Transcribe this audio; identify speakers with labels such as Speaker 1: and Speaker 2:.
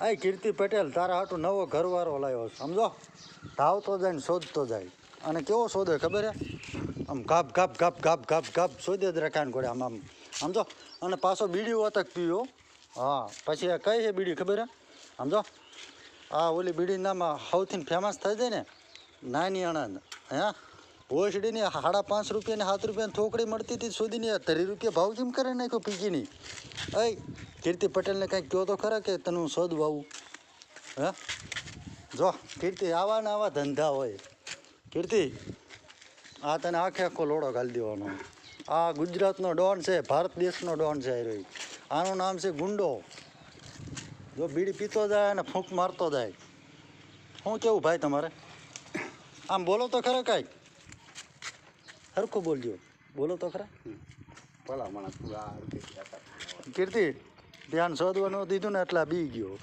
Speaker 1: આ કીર્તિ પટેલ, તારા હાટું નવો ઘરવાળો લાવ્યો સમજો? ધાવતો જાય ને શોધતો જાય. અને કેવો શોધે ખબર હે? આમ ગાપ ગાપ ગાપ ગાપ ગાપ ગાપ શોધે જ રખાણ ઘોડે આમ આમ. સમજો? અને પાછો બીડી વતક પીવો હા. પછી આ કઈ છે બીડી ખબર હે? સમજો? આ ઓલી બીડી નામ સૌથી ફેમસ થઈ જાય ને, નાની અણંદ. હે? ઓસડીની સાડા પાંચ રૂપિયાની સાત રૂપિયાની થોકડી મળતી હતી સુધીની ત્રીસ રૂપિયા ભાવ કેમ કરે નાખ્યો પીકીની અય, કીર્તિ પટેલને કંઈક કહો તો ખરા કે તને હું સોદ વાવું હા? જો, કીર્તિ, આવા ને આવા ધંધા હોય. કીર્તિ, આ તને આખે આખો લોડો ઘાલી દેવાનો. આ ગુજરાતનો ડોન છે, ભારત દેશનો ડોન છે આ આનું નામ છે ગુંડો. જો બીડી પીતો જાય અને ફૂંક મારતો જાય. શું કેવું ભાઈ તમારે? આમ બોલો તો ખરા કાંઈક. સરખું બોલજો. બોલો તો ખરા.
Speaker 2: ભલા માણસ.
Speaker 1: કીર્તિ ધ્યાન શોધવાનું દીધું ને એટલા બી ગયો.